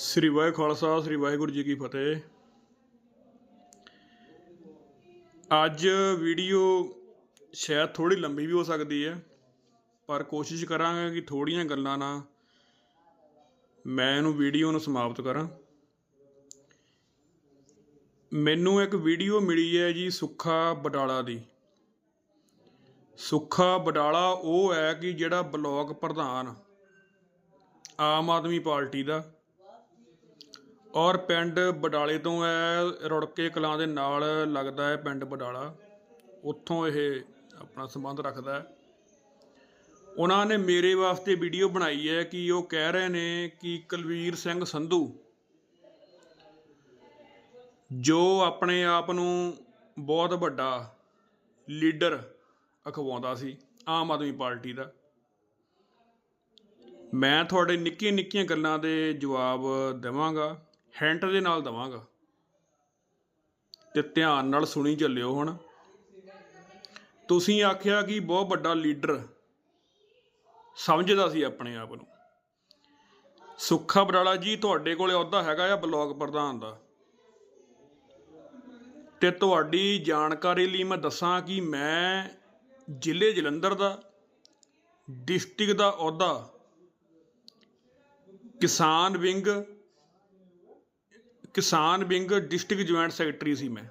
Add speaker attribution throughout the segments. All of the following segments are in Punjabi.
Speaker 1: ਸ੍ਰੀ ਵਾਹਿ ਖਾਲਸਾ, ਸ੍ਰੀ ਵਾਹਿਗੁਰੂ ਜੀ ਕੀ ਫਤਿਹ। ਅੱਜ ਵੀਡੀਓ ਸ਼ਾਇਦ ਥੋੜੀ ਲੰਬੀ ਵੀ ਹੋ ਸਕਦੀ ਹੈ, ਪਰ ਕੋਸ਼ਿਸ਼ ਕਰਾਂਗੇ ਕਿ ਥੋੜੀਆਂ ਗੱਲਾਂ ਨਾਲ ਮੈਂ ਇਹਨੂੰ ਵੀਡੀਓ ਨੂੰ ਸਮਾਪਤ ਕਰਾਂ। ਮੈਨੂੰ ਇੱਕ ਵੀਡੀਓ ਮਿਲੀ ਹੈ ਜੀ ਸੁੱਖਾ ਬਡਾਲਾ ਦੀ। ਸੁੱਖਾ ਬਡਾਲਾ ਉਹ ਹੈ ਕਿ ਜਿਹੜਾ ਬਲਾਕ ਪ੍ਰਧਾਨ ਆਮ ਆਦਮੀ ਪਾਰਟੀ ਦਾ ਔਰ ਪਿੰਡ ਬਡਾਲੇ ਤੋਂ ਹੈ ਰੁੜਕੇ ਕਲਾਂ ਦੇ ਨਾਲ ਲੱਗਦਾ ਹੈ ਪਿੰਡ ਬਡਾਲਾ। ਉੱਥੋਂ ਇਹ ਆਪਣਾ ਸੰਬੰਧ ਰੱਖਦਾ ਹੈ ਉਹਨਾਂ ਨੇ ਮੇਰੇ ਵਾਸਤੇ ਵੀਡੀਓ ਬਣਾਈ ਹੈ ਕਿ ਉਹ ਕਹਿ ਰਹੇ ਨੇ ਕਿ ਕੁਲਵੀਰ ਸਿੰਘ ਸੰਧੂ ਜੋ ਆਪਣੇ ਆਪ ਨੂੰ ਬਹੁਤ ਵੱਡਾ ਲੀਡਰ ਅਖਵਾਉਂਦਾ ਸੀ ਆਮ ਆਦਮੀ ਪਾਰਟੀ ਦਾ। ਮੈਂ ਤੁਹਾਡੇ ਨਿੱਕੀਆਂ ਨਿੱਕੀਆਂ ਗੱਲਾਂ ਦੇ ਜਵਾਬ ਦੇਵਾਂਗਾ। ਹੈਂਟ ਦੇ ਨਾਲ ਦਵਾਂਗਾ। ਤੇ ਧਿਆਨ ਨਾਲ ਸੁਣੀ ਚੱਲਿਓ ਹੁਣ। ਤੁਸੀਂ ਆਖਿਆ ਕਿ ਬਹੁਤ ਵੱਡਾ ਲੀਡਰ ਸਮਝਦਾ ਸੀ ਆਪਣੇ ਆਪ ਨੂੰ। ਸੁੱਖਾ ਬਰਾਲਾ ਜੀ ਤੁਹਾਡੇ ਕੋਲੇ ਅਹੁਦਾ ਹੈਗਾ ਆ ਬਲਾਕ ਪ੍ਰਧਾਨ ਦਾ। ਤੇ ਤੁਹਾਡੀ ਜਾਣਕਾਰੀ ਲਈ ਮੈਂ ਦੱਸਾਂ ਕਿ ਮੈਂ ਜ਼ਿਲ੍ਹੇ ਜਲੰਧਰ ਦਾ, ਡਿਸਟ੍ਰਿਕਟ ਦਾ ਅਹੁਦਾ, ਕਿਸਾਨ ਵਿੰਗ ਕਿਸਾਨ ਵਿੰਗ ਡਿਸਟ੍ਰਿਕਟ ਜੁਆਇੰਟ ਸੈਕਟਰੀ ਸੀ ਮੈਂ।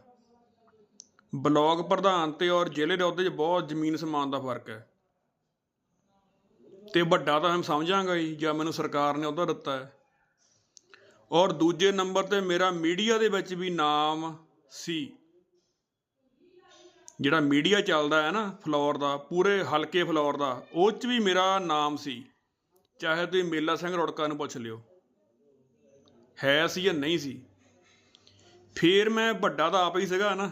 Speaker 1: ਬਲਾਕ ਪ੍ਰਧਾਨ ਤੇ ਔਰ ਜ਼ਿਲ੍ਹੇ ਦੇ ਅਹੁਦੇ 'ਚ ਬਹੁਤ ਜ਼ਮੀਨ ਸਮਾਨ ਦਾ ਫ਼ਰਕ ਹੈ। ਤੇ ਵੱਡਾ ਤਾਂ ਮੈਂ ਸਮਝਾਂਗਾ ਹੀ ਜਾਂ ਮੈਨੂੰ ਸਰਕਾਰ ਨੇ ਅਹੁਦਾ ਦਿੱਤਾ ਹੈ। ਔਰ ਦੂਜੇ ਨੰਬਰ ਤੇ ਮੇਰਾ ਮੀਡੀਆ ਦੇ ਵਿੱਚ ਵੀ ਨਾਮ ਸੀ। ਜਿਹੜਾ ਮੀਡੀਆ ਚੱਲਦਾ ਹੈ ਨਾ ਫਲੋਰ ਦਾ, ਪੂਰੇ ਹਲਕੇ ਫਲੋਰ ਦਾ, ਉਹ 'ਚ ਵੀ ਮੇਰਾ ਨਾਮ ਸੀ। ਚਾਹੇ ਤੁਸੀਂ ਮੇਲਾ ਸਿੰਘ ਰੋੜਕਾ ਨੂੰ ਪੁੱਛ ਲਿਓ। ਹੈ ਸੀ ਜਾਂ ਨਹੀਂ ਸੀ। ਫੇਰ ਮੈਂ ਵੱਡਾ ਤਾਂ ਆਪ ਹੀ ਸੀਗਾ ਨਾ।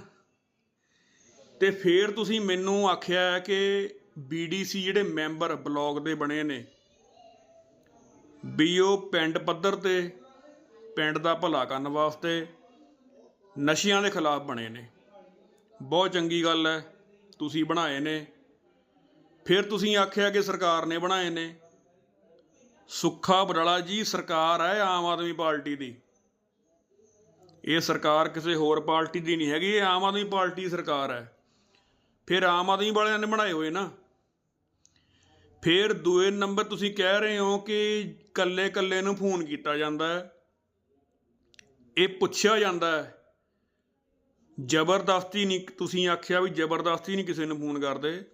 Speaker 1: ਤੇ ਫੇਰ ਤੁਸੀਂ ਮੈਨੂੰ ਆਖਿਆ ਹੈ ਕਿ ਬੀਡੀਸੀ ਜਿਹੜੇ ਮੈਂਬਰ ਬਲਾਕ ਦੇ ਬਣੇ ਨੇ, ਵੀ ਉਹ ਪਿੰਡ ਪੱਧਰ ਤੇ, ਪਿੰਡ ਦਾ ਭਲਾ ਕਰਨ ਵਾਸਤੇ ਨਸ਼ਿਆਂ ਦੇ ਖਿਲਾਫ ਬਣੇ ਨੇ। ਬਹੁਤ ਚੰਗੀ ਗੱਲ ਹੈ, ਤੁਸੀਂ ਬਣਾਏ ਨੇ। ਫਿਰ ਤੁਸੀਂ ਆਖਿਆ ਕਿ ਸਰਕਾਰ ਨੇ ਬਣਾਏ ਨੇ। ਸੁੱਖਾ ਬਰਾਲਾ ਜੀ, ਸਰਕਾਰ ਹੈ ਆਮ ਆਦਮੀ ਪਾਰਟੀ ਦੀ। ਇਹ ਸਰਕਾਰ ਕਿਸੇ ਹੋਰ ਪਾਰਟੀ ਦੀ ਨਹੀਂ ਹੈਗੀ, ਇਹ ਆਮ ਆਦਮੀ ਪਾਰਟੀ ਦੀ ਸਰਕਾਰ ਹੈ। ਫਿਰ ਆਮ ਆਦਮੀ ਵਾਲਿਆਂ ਨੇ ਬਣਾਏ ਹੋਏ ਨਾ। ਫਿਰ ਦੂਏ ਨੰਬਰ ਤੁਸੀਂ ਕਹਿ ਰਹੇ ਹੋ ਕਿ ਕੱਲੇ ਕੱਲੇ ਨੂੰ ਫੋਨ ਕੀਤਾ ਜਾਂਦਾ ਹੈ। ਇਹ ਪੁੱਛਿਆ ਜਾਂਦਾ ਹੈ। ਜ਼ਬਰਦਸਤੀ ਨਹੀਂ, ਤੁਸੀਂ ਆਖਿਆ ਵੀ ਜ਼ਬਰਦਸਤੀ ਨਹੀਂ ਕਿਸੇ ਨੂੰ ਫੋਨ ਕਰਦੇ।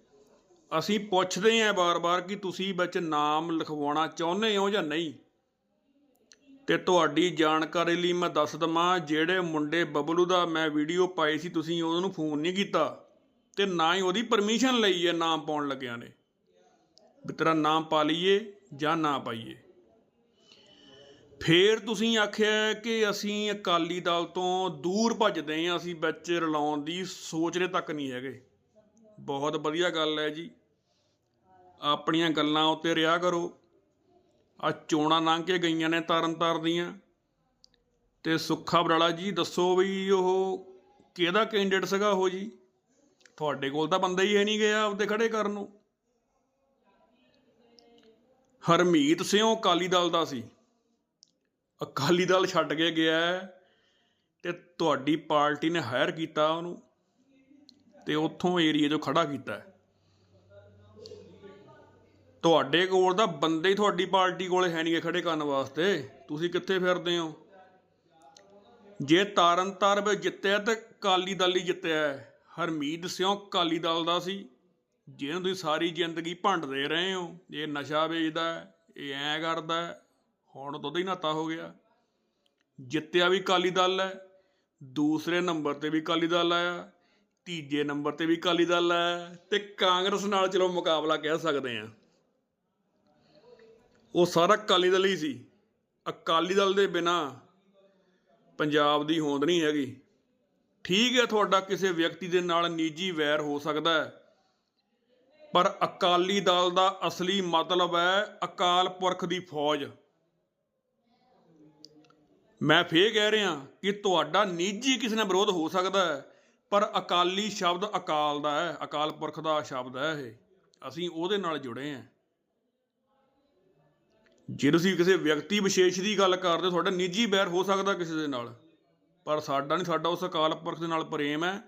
Speaker 1: ਅਸੀਂ ਪੁੱਛਦੇ ਆਂ ਬਾਰ-ਬਾਰ ਕਿ ਤੁਸੀਂ ਵਿੱਚ ਨਾਮ ਲਿਖਵਾਉਣਾ ਚਾਹੁੰਦੇ ਹੋ ਜਾਂ ਨਹੀਂ। ਤੇ ਤੁਹਾਡੀ ਜਾਣਕਾਰੀ ਲਈ ਮੈਂ ਦੱਸ ਦਵਾਂ, ਜਿਹੜੇ ਮੁੰਡੇ ਬਬਲੂ ਦਾ ਮੈਂ ਵੀਡੀਓ ਪਾਈ ਸੀ, ਤੁਸੀਂ ਉਹਨੂੰ ਫੋਨ ਨਹੀਂ ਕੀਤਾ ਤੇ ਨਾ ਹੀ ਉਹਦੀ ਪਰਮਿਸ਼ਨ ਲਈ ਹੈ ਨਾਮ ਪਾਉਣ ਲੱਗਿਆਂ ਨੇ। ਵੀ ਤੇਰਾ ਨਾਮ ਪਾ ਲਈਏ ਜਾਂ ਨਾ ਪਾਈਏ। ਫੇਰ ਤੁਸੀਂ ਆਖਿਆ ਕਿ ਅਸੀਂ ਅਕਾਲੀ ਦਲ ਤੋਂ ਦੂਰ ਭੱਜਦੇ ਹਾਂ ਅਸੀਂ ਵਿੱਚ ਰਲਾਉਣ ਦੀ ਸੋਚਰੇ ਤੱਕ ਨਹੀਂ ਹੈਗੇ। ਬਹੁਤ ਵਧੀਆ ਗੱਲ ਹੈ ਜੀ। ਆਪਣੀਆਂ ਗੱਲਾਂ ਉੱਤੇ ਰਿਹਾ ਕਰੋ। ਆ ਚੋਣਾਂ ਲੰਘ ਕੇ ਗਈਆਂ ਨੇ ਤਰਨ ਤਾਰ ਦੀਆਂ। ਤੇ ਸੁੱਖਾ ਬਰਾਲਾ ਜੀ, ਦੱਸੋ ਵੀ ਉਹ ਕਿਹਦਾ ਕੈਂਡੀਡੇਟ ਸੀਗਾ ਉਹ ਜੀ? ਤੁਹਾਡੇ ਕੋਲ ਤਾਂ ਬੰਦਾ ਹੀ ਹੈ ਨਹੀਂ ਗਿਆ ਆਪਦੇ ਖੜੇ ਕਰਨ ਨੂੰ। ਹਰਮੀਤ ਸਿੰਘ ਅਕਾਲੀ ਦਲ ਦਾ ਸੀ। ਅਕਾਲੀ ਦਲ ਛੱਡ ਕੇ ਗਿਆ ਹੈ ਤੇ ਤੁਹਾਡੀ ਪਾਰਟੀ ਨੇ ਹਾਇਰ ਕੀਤਾ ਉਹਨੂੰ। ਤੇ ਉੱਥੋਂ ਏਰੀਆ 'ਚੋਂ ਖੜਾ ਕੀਤਾ ਤੁਹਾਡੇ ਕੋਲ ਤਾਂ ਬੰਦੇ ਹੀ ਤੁਹਾਡੀ ਪਾਰਟੀ ਕੋਲੇ ਹੈ ਨਹੀਂਗੇ ਖੜੇ ਕਰਨ ਵਾਸਤੇ। ਤੁਸੀਂ ਕਿੱਥੇ ਫਿਰਦੇ ਹੋ? ਜੇ ਤਾਰਨ ਤਾਰ ਵਿੱਚ ਜਿੱਤਿਆ ਤਾਂ ਕਾਲੀ ਦਲ ਹੀ ਜਿੱਤਿਆ ਹਰਮੀਤ ਸਿੰਘ ਕਾਲੀ ਦਲ ਦਾ ਸੀ। ਜਿਹਨੂੰ ਤੁਸੀਂ ਸਾਰੀ ਜ਼ਿੰਦਗੀ ਭੰਡਦੇ ਰਹੇ ਹੋ। ਇਹ ਨਸ਼ਾ ਵੇਚਦਾ ਇਹ ਐਂ ਕਰਦਾ ਹੁਣ ਦੁੱਧ ਹੀ ਨਾਤਾ ਹੋ ਗਿਆ। ਜਿੱਤਿਆ ਵੀ ਕਾਲੀ ਦਲ ਹੈ, ਦੂਸਰੇ ਨੰਬਰ ਤੇ ਵੀ ਕਾਲੀ ਦਲ ਆਇਆ, ਤੀਜੇ ਨੰਬਰ ਤੇ ਵੀ ਕਾਲੀ ਦਲ ਹੈ ਤੇ ਕਾਂਗਰਸ ਨਾਲ ਚਲੋ ਮੁਕਾਬਲਾ ਕਹਿ ਸਕਦੇ ਆ ਉਹ ਸਾਰਾ ਅਕਾਲੀ ਦਲ ਹੀ ਸੀ। ਅਕਾਲੀ ਦਲ ਦੇ ਬਿਨਾ ਪੰਜਾਬ ਦੀ ਹੋਂਦ ਨਹੀਂ ਹੈਗੀ। ਠੀਕ ਹੈ, ਤੁਹਾਡਾ ਕਿਸੇ ਵਿਅਕਤੀ ਦੇ ਨਾਲ ਨਿੱਜੀ ਵੈਰ ਹੋ ਸਕਦਾ ਹੈ, ਪਰ ਅਕਾਲੀ ਦਲ ਦਾ ਅਸਲੀ ਮਤਲਬ ਹੈ ਅਕਾਲ ਪੁਰਖ ਦੀ ਫੌਜ। ਮੈਂ ਫੇਰ ਕਹਿ ਰਿਹਾ ਕਿ ਤੁਹਾਡਾ ਨਿੱਜੀ ਕਿਸੇ ਨਾਲ ਵਿਰੋਧ ਹੋ ਸਕਦਾ ਹੈ, ਪਰ ਅਕਾਲੀ ਸ਼ਬਦ ਅਕਾਲ ਦਾ ਹੈ, ਅਕਾਲ ਪੁਰਖ ਦਾ ਸ਼ਬਦ ਹੈ ਇਹ। ਅਸੀਂ ਉਹਦੇ ਨਾਲ ਜੁੜੇ ਹਾਂ। ਜੇ ਤੁਸੀਂ ਕਿਸੇ ਵਿਅਕਤੀ ਵਿਸ਼ੇਸ਼ ਦੀ ਗੱਲ ਕਰਦੇ ਹੋ, ਤੁਹਾਡਾ ਨਿੱਜੀ ਬੈਰ ਹੋ ਸਕਦਾ ਕਿਸੇ ਦੇ ਨਾਲ। ਪਰ ਸਾਡਾ ਨਹੀਂ ਸਾਡਾ ਉਸ ਅਕਾਲ ਪੁਰਖ ਦੇ ਨਾਲ ਪ੍ਰੇਮ ਹੈ।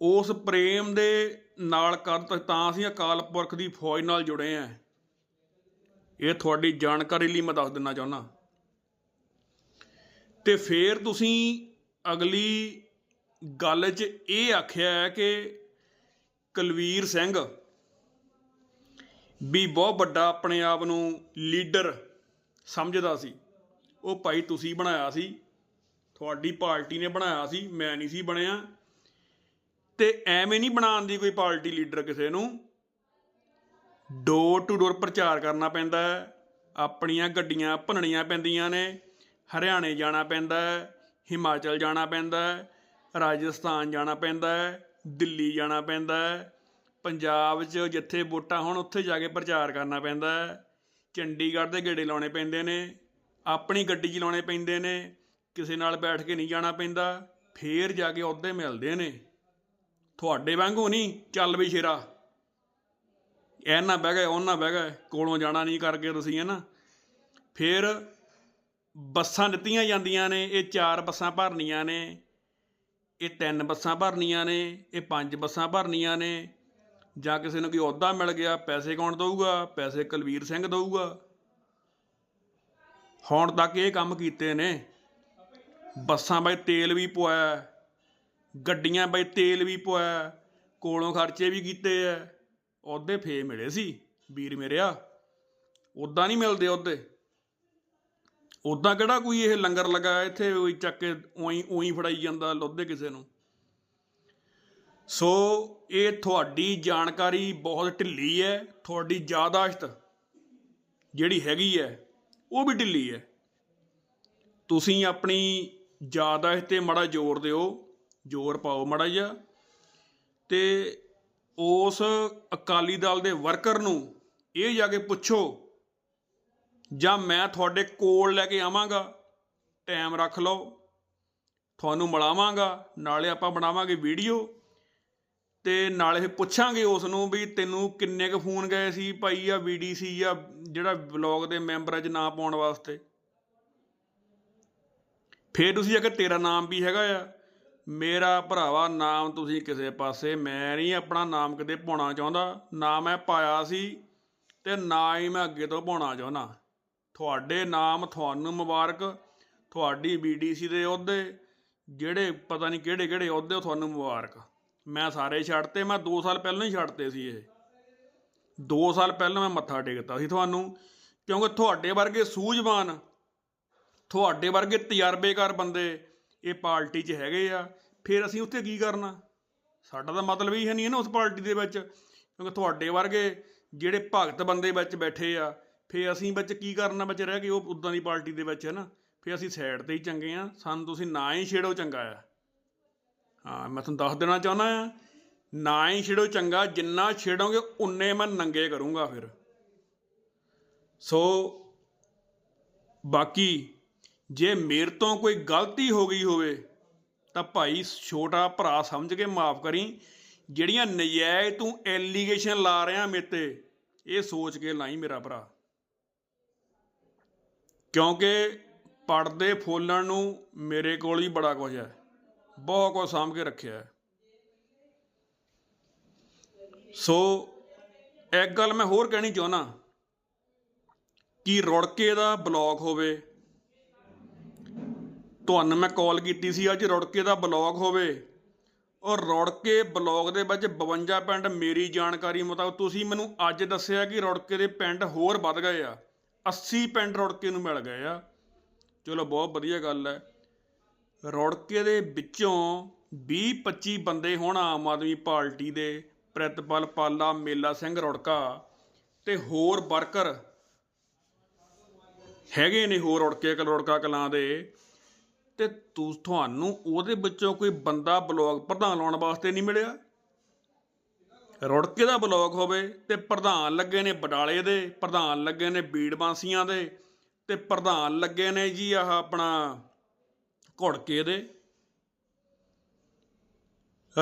Speaker 1: ਉਸ ਪ੍ਰੇਮ ਦੇ ਨਾਲ ਕਰ ਤਾਂ ਅਸੀਂ ਅਕਾਲ ਪੁਰਖ ਦੀ ਫੌਜ ਨਾਲ ਜੁੜੇ ਆ ਇਹ ਤੁਹਾਡੀ ਜਾਣਕਾਰੀ ਲਈ ਮੈਂ ਦੱਸ ਦਿੰਨਾ ਚਾਹੁੰਦਾ ਤੇ ਫੇਰ ਤੁਸੀਂ ਅਗਲੀ ਗੱਲ 'ਚ ਇਹ ਆਖਿਆ ਹੈ ਕਿ ਕੁਲਵੀਰ ਸਿੰਘ ਵੀ ਬਹੁਤ ਵੱਡਾ ਆਪਣੇ ਆਪ ਨੂੰ ਲੀਡਰ ਸਮਝਦਾ ਸੀ। ਉਹ ਭਾਈ ਤੁਸੀਂ ਬਣਾਇਆ ਸੀ, ਤੁਹਾਡੀ ਪਾਰਟੀ ਨੇ ਬਣਾਇਆ ਸੀ, ਮੈਂ ਨਹੀਂ ਸੀ ਬਣਿਆ। ਤੇ ਐਵੇਂ ਨਹੀਂ ਬਣਾਉਣ ਦੀ ਕੋਈ ਪਾਰਟੀ ਲੀਡਰ ਕਿਸੇ ਨੂੰ। ਡੋਰ ਟੂ ਡੋਰ ਪ੍ਰਚਾਰ ਕਰਨਾ ਪੈਂਦਾ ਹੈ। ਆਪਣੀਆਂ ਗੱਡੀਆਂ ਭੰਨਣੀਆਂ ਪੈਂਦੀਆਂ ਨੇ। ਹਰਿਆਣੇ ਜਾਣਾ ਪੈਂਦਾ ਹੈ, ਹਿਮਾਚਲ ਜਾਣਾ ਪੈਂਦਾ ਹੈ, ਰਾਜਸਥਾਨ ਜਾਣਾ ਪੈਂਦਾ ਹੈ, ਦਿੱਲੀ ਜਾਣਾ ਪੈਂਦਾ ਹੈ। ਪੰਜਾਬ 'ਚ ਜਿੱਥੇ ਵੋਟਾਂ ਹੋਣ, ਉੱਥੇ ਜਾ ਕੇ ਪ੍ਰਚਾਰ ਕਰਨਾ ਪੈਂਦਾ ਹੈ। ਚੰਡੀਗੜ੍ਹ ਦੇ ਗੇੜੇ ਲਾਉਣੇ ਪੈਂਦੇ ਨੇ, ਆਪਣੀ ਗੱਡੀ 'ਚ ਲਾਉਣੇ ਪੈਂਦੇ ਨੇ, ਕਿਸੇ ਨਾਲ ਬੈਠ ਕੇ ਨਹੀਂ ਜਾਣਾ ਪੈਂਦਾ, ਫੇਰ ਜਾ ਕੇ ਅਹੁਦੇ ਮਿਲਦੇ ਨੇ। ਤੁਹਾਡੇ ਵਾਂਗੂ ਨਹੀਂ, ਚੱਲ ਵੀ ਸ਼ੇਰਾ। ਇਹ ਨਾ ਬਹਿ ਗਏ, ਉਹ ਨਾ ਬਹਿ ਗਏ, ਕੋਲੋਂ ਜਾਣਾ ਨਹੀਂ ਕਰਕੇ ਤੁਸੀਂ ਹੈ ਨਾ ਫਿਰ ਬੱਸਾਂ ਦਿੱਤੀਆਂ ਜਾਂਦੀਆਂ ਨੇ, ਇਹ ਚਾਰ ਬੱਸਾਂ ਭਰਨੀਆਂ ਨੇ, ਇਹ ਤਿੰਨ ਬੱਸਾਂ ਭਰਨੀਆਂ ਨੇ, ਇਹ ਪੰਜ ਬੱਸਾਂ ਭਰਨੀਆਂ ਨੇ ਜਾਂ ਕਿਸੇ ਨੂੰ ਕੋਈ ਅਹੁਦਾ ਮਿਲ ਗਿਆ, ਪੈਸੇ ਕੌਣ ਦਊਗਾ? ਪੈਸੇ ਕੁਲਵੀਰ ਸਿੰਘ ਦਊਗਾ। ਹੁਣ ਤੱਕ ਇਹ ਕੰਮ ਕੀਤੇ ਨੇ। ਬੱਸਾਂ ਬਾਈ ਤੇਲ ਵੀ ਪਵਾਇਆ ਗੱਡੀਆਂ ਬਾਈ ਤੇਲ ਵੀ ਪਵਾਇਆ ਕੋਲੋਂ ਖਰਚੇ ਵੀ ਕੀਤੇ ਐ ਉਹਦੇ ਫੇ ਮਿਲੇ ਸੀ, ਵੀਰ ਮੇਰਿਆ ਉਦਾਂ ਨਹੀਂ ਮਿਲਦੇ ਉਹਦੇ ਉਦਾਂ ਕਿਹੜਾ ਕੋਈ ਇਹ ਲੰਗਰ ਲਗਾਇਆ, ਇੱਥੇ ਕੋਈ ਚੱਕ ਕੇ ਉਹੀ ਉਹੀ ਫੜਾਈ ਜਾਂਦਾ ਲੋਧੇ ਕਿਸੇ ਨੂੰ। ਸੋ ਇਹ ਤੁਹਾਡੀ ਜਾਣਕਾਰੀ ਬਹੁਤ ਢਿੱਲੀ ਹੈ, ਤੁਹਾਡੀ ਯਾਦਾਸ਼ਤ ਜਿਹੜੀ ਹੈਗੀ ਹੈ, ਉਹ ਵੀ ਢਿੱਲੀ ਹੈ। ਤੁਸੀਂ ਆਪਣੀ ਯਾਦਾਸ਼ਤ ਤੇ ਮੜਾ ਜ਼ੋਰ ਦਿਓ, ਜ਼ੋਰ ਪਾਓ ਮੜਾ ਜਿਹਾ ਤੇ ਉਸ ਅਕਾਲੀ ਦਲ ਦੇ ਵਰਕਰ ਨੂੰ ਇਹ ਜਾ ਕੇ ਪੁੱਛੋ, ਜਾਂ ਮੈਂ ਤੁਹਾਡੇ ਕੋਲ ਲੈ ਕੇ ਆਵਾਂਗਾ, ਟਾਈਮ ਰੱਖ ਲਓ, ਤੁਹਾਨੂੰ ਮਿਲਾਵਾਂਗਾ, ਨਾਲੇ ਆਪਾਂ ਬਣਾਵਾਂਗੇ ਵੀਡੀਓ। ਤੇ ਨਾਲੇ ਫਿਰ ਪੁੱਛਾਂਗੇ ਉਸ ਨੂੰ ਵੀ ਤੈਨੂੰ ਕਿੰਨੇ ਕੁ ਫੋਨ ਗਏ ਸੀ ਭਾਈ ਆ ਵੀਡੀਸੀ ਜਾਂ ਜਿਹੜਾ ਬਲੌਗ ਦੇ ਮੈਂਬਰਾਂ 'ਚ ਨਾਂ ਪਾਉਣ ਵਾਸਤੇ? ਫੇਰ ਤੁਸੀਂ ਅਗਰ ਤੇਰਾ ਨਾਮ ਵੀ ਹੈਗਾ ਆ, ਮੇਰਾ ਭਰਾਵਾ ਨਾਮ ਤੁਸੀਂ ਕਿਸੇ ਪਾਸੇ, ਮੈਂ ਨਹੀਂ ਆਪਣਾ ਨਾਮ ਕਿਤੇ ਪਾਉਣਾ ਚਾਹੁੰਦਾ, ਨਾ ਮੈਂ ਪਾਇਆ ਸੀ ਤੇ ਨਾ ਹੀ ਮੈਂ ਅੱਗੇ ਤੋਂ ਪਾਉਣਾ ਚਾਹੁੰਦਾ। ਤੁਹਾਡੇ ਨਾਮ ਤੁਹਾਨੂੰ ਮੁਬਾਰਕ, ਤੁਹਾਡੀ ਬੀਡੀਸੀ ਦੇ ਅਹੁਦੇ, ਜਿਹੜੇ ਪਤਾ ਨਹੀਂ ਕਿਹੜੇ ਕਿਹੜੇ ਅਹੁਦੇ ਤੁਹਾਨੂੰ ਮੁਬਾਰਕ। ਮੈਂ ਸਾਰੇ ਛੱਡਤੇ, ਮੈਂ 2 ਸਾਲ ਪਹਿਲਾਂ ਹੀ ਛੱਡਤੇ ਸੀ ਇਹ। 2 ਸਾਲ ਪਹਿਲਾਂ ਮੈਂ ਮੱਥਾ ਟੇਕਤਾ ਸੀ ਤੁਹਾਨੂੰ, ਕਿਉਂਕਿ ਤੁਹਾਡੇ ਵਰਗੇ ਸੂਝਵਾਨ, ਤੁਹਾਡੇ ਵਰਗੇ ਤਜਰਬੇਕਾਰ ਬੰਦੇ ਇਹ ਪਾਰਟੀ 'ਚ ਹੈਗੇ ਆ। ਫਿਰ ਅਸੀਂ ਉੱਥੇ ਕੀ ਕਰਨਾ? ਸਾਡਾ ਤਾਂ ਮਤਲਬ ਹੀ ਹੈ ਨਹੀਂ ਹੈ ਨਾ ਉਸ ਪਾਰਟੀ ਦੇ ਵਿੱਚ, ਕਿਉਂਕਿ ਤੁਹਾਡੇ ਵਰਗੇ ਜਿਹੜੇ ਭਗਤ ਬੰਦੇ ਵਿੱਚ ਬੈਠੇ ਆ, ਫਿਰ ਅਸੀਂ ਵਿੱਚ ਕੀ ਕਰਨਾ ਵਿੱਚ ਰਹਿ ਕੇ? ਉਹ ਉਦਾਂ ਦੀ ਪਾਰਟੀ ਦੇ ਵਿੱਚ ਹੈ ਨਾ। ਫਿਰ ਅਸੀਂ ਸਾਈਡ ਤੇ ਹੀ ਚੰਗੇ ਆ। ਸਾਨੂੰ ਤੁਸੀਂ ਨਾ ਹੀ ਛੇੜੋ ਚੰਗਾ ਆ। ਹਾਂ, ਮੈਂ ਤੁਹਾਨੂੰ ਦੱਸ ਦੇਣਾ ਚਾਹੁੰਦਾ ਆ ਨਾ ਹੀ ਛੇੜੋ ਚੰਗਾ, ਜਿੰਨਾ ਛੇੜੋਗੇ ਉਨੇ ਮੈਂ ਨੰਗੇ ਕਰੂੰਗਾ ਫਿਰ। ਸੋ ਬਾਕੀ ਜੇ ਮੇਰੇ ਤੋਂ ਕੋਈ ਗਲਤੀ ਹੋ ਗਈ ਹੋਵੇ, ਤਾਂ ਭਾਈ ਛੋਟਾ ਭਰਾ ਸਮਝ ਕੇ ਮਾਫ ਕਰੀ। ਜਿਹੜੀਆਂ ਨਜਾਇਜ਼ ਤੂੰ ਐਲੀਗੇਸ਼ਨ ਲਾ ਰਿਹਾ ਮੇਰੇ ਤੇ, ਇਹ ਸੋਚ ਕੇ ਲਾਈ ਮੇਰਾ ਭਰਾ। ਕਿਉਂਕਿ ਪੜਦੇ ਫੋਲਣ ਨੂੰ ਮੇਰੇ ਕੋਲ ਹੀ ਬੜਾ ਕੁਝ ਹੈ। ਬਹੁਤ ਕੁਝ ਸਾਂਭ ਕੇ ਰੱਖਿਆ ਹੈ। ਸੋ, ਇੱਕ ਗੱਲ ਮੈਂ ਹੋਰ ਕਹਿਣੀ ਚਾਹੁੰਦਾ ਕਿ ਰੁੜਕੇ ਦਾ ਬਲੌਗ ਹੋਵੇ, ਤੁਹਾਨੂੰ ਮੈਂ ਕਾਲ ਕੀਤੀ ਸੀ ਅੱਜ ਰੁੜਕੇ ਦਾ ਬਲੌਗ ਹੋਵੇ, ਔਰ ਰੁੜਕੇ ਬਲੌਗ ਦੇ ਵਿੱਚ 52 ਪਿੰਡ ਮੇਰੀ ਜਾਣਕਾਰੀ ਮੁਤਾਬਕ ਤੁਸੀਂ ਮੈਨੂੰ ਅੱਜ ਦੱਸਿਆ ਕਿ ਰੁੜਕੇ ਦੇ ਪਿੰਡ ਹੋਰ ਵੱਧ ਗਏ ਆ 80 ਪਿੰਡ ਰੁੜਕੇ ਨੂੰ ਮਿਲ ਗਏ ਆ। ਚਲੋ, ਬਹੁਤ ਵਧੀਆ ਗੱਲ ਹੈ। ਰੌੜਕੇ ਦੇ ਵਿੱਚੋਂ 20 25 ਬੰਦੇ ਹੋਣ ਆਮ ਆਦਮੀ ਪਾਰਟੀ ਦੇ ਪ੍ਰਿਤਪਾਲ ਪਾਲਾ ਮੇਲਾ ਸਿੰਘ ਰੁੜਕਾ ਤੇ ਹੋਰ ਵਰਕਰ ਹੈਗੇ ਨੇ ਹੋਰ ਰੁੜਕੇ ਰੁੜਕਾ ਕਲਾਂ ਦੇ। ਤੇ ਤੂੰ, ਤੁਹਾਨੂੰ ਉਹਦੇ ਵਿੱਚੋਂ ਕੋਈ ਬੰਦਾ ਬਲੌਗ ਪ੍ਰਧਾਨ ਲਾਉਣ ਵਾਸਤੇ ਨਹੀਂ ਮਿਲਿਆ? ਰੁੜਕੇ ਦਾ ਬਲੌਗ ਹੋਵੇ ਤੇ ਪ੍ਰਧਾਨ ਲੱਗੇ ਨੇ ਬਡਾਲੇ ਦੇ, ਪ੍ਰਧਾਨ ਲੱਗੇ ਨੇ ਬੀੜ ਬਾਂਸੀਆਂ ਦੇ ਤੇ ਪ੍ਰਧਾਨ ਲੱਗੇ ਨੇ ਜੀ ਆਹ ਆਪਣਾ ਘੁੜਕੇ ਦੇ।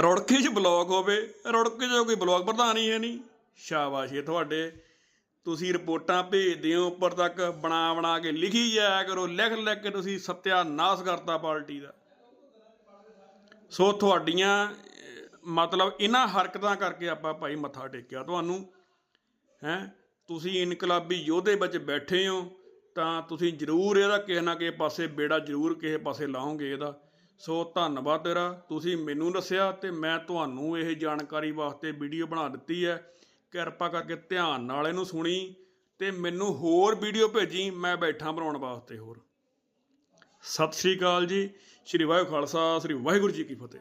Speaker 1: ਰੁੜਕੇ 'ਚ ਬਲੌਗ ਹੋਵੇ, ਰੁੜਕੇ 'ਚ ਕੋਈ ਬਲੌਗ ਪ੍ਰਧਾਨ ਹੀ ਹੈ ਨਹੀਂ। ਸ਼ਾਬਾਸ਼ ਏ ਤੁਹਾਡੇ। ਤੁਸੀਂ ਰਿਪੋਰਟਾਂ ਭੇਜਦੇ ਹੋ, ਉੱਪਰ ਤੱਕ ਬਣਾ ਬਣਾ ਕੇ ਲਿਖੀ ਜਾਇਆ ਕਰੋ, ਲਿਖ ਲਿਖ ਕੇ ਤੁਸੀਂ ਸਤਿਆਨਾਸ਼ ਕਰਤਾ ਪਾਰਟੀ ਦਾ। ਸੋ ਤੁਹਾਡੀਆਂ, ਮਤਲਬ ਇਹਨਾਂ ਹਰਕਤਾਂ ਕਰਕੇ ਆਪਾਂ ਭਾਈ ਮੱਥਾ ਟੇਕਿਆ ਤੁਹਾਨੂੰ। ਹੈ? ਤੁਸੀਂ ਇਨਕਲਾਬੀ ਯੋਧੇ ਵਿੱਚ ਬੈਠੇ ਹੋ ਤਾਂ ਤੁਸੀਂ ਜ਼ਰੂਰ ਇਹਦਾ ਕਿਸੇ ਨਾ ਕਿਸੇ ਪਾਸੇ ਬੇੜਾ ਜ਼ਰੂਰ ਕਿਸੇ ਪਾਸੇ ਲਾਓਗੇ ਇਹਦਾ। ਸੋ ਧੰਨਵਾਦ ਤੇਰਾ। ਤੁਸੀਂ ਮੈਨੂੰ ਦੱਸਿਆ ਤੇ ਮੈਂ ਤੁਹਾਨੂੰ ਇਹ ਜਾਣਕਾਰੀ ਵਾਸਤੇ ਵੀਡੀਓ ਬਣਾ ਦਿੱਤੀ ਹੈ। ਕਿਰਪਾ ਕਰਕੇ ਧਿਆਨ ਨਾਲ ਇਹਨੂੰ ਸੁਣੀ ਤੇ ਮੈਨੂੰ ਹੋਰ ਵੀਡੀਓ ਭੇਜੀ, ਮੈਂ ਬੈਠਾ ਬਣਾਉਣ ਵਾਸਤੇ ਹੋਰ। ਸਤਿ ਸ਼੍ਰੀ ਅਕਾਲ ਜੀ। ਸ਼੍ਰੀ ਵਾਹਿਗੁਰੂ ਖਾਲਸਾ, ਸ਼੍ਰੀ ਵਾਹਿਗੁਰੂ ਜੀ ਕੀ ਫਤਿਹ।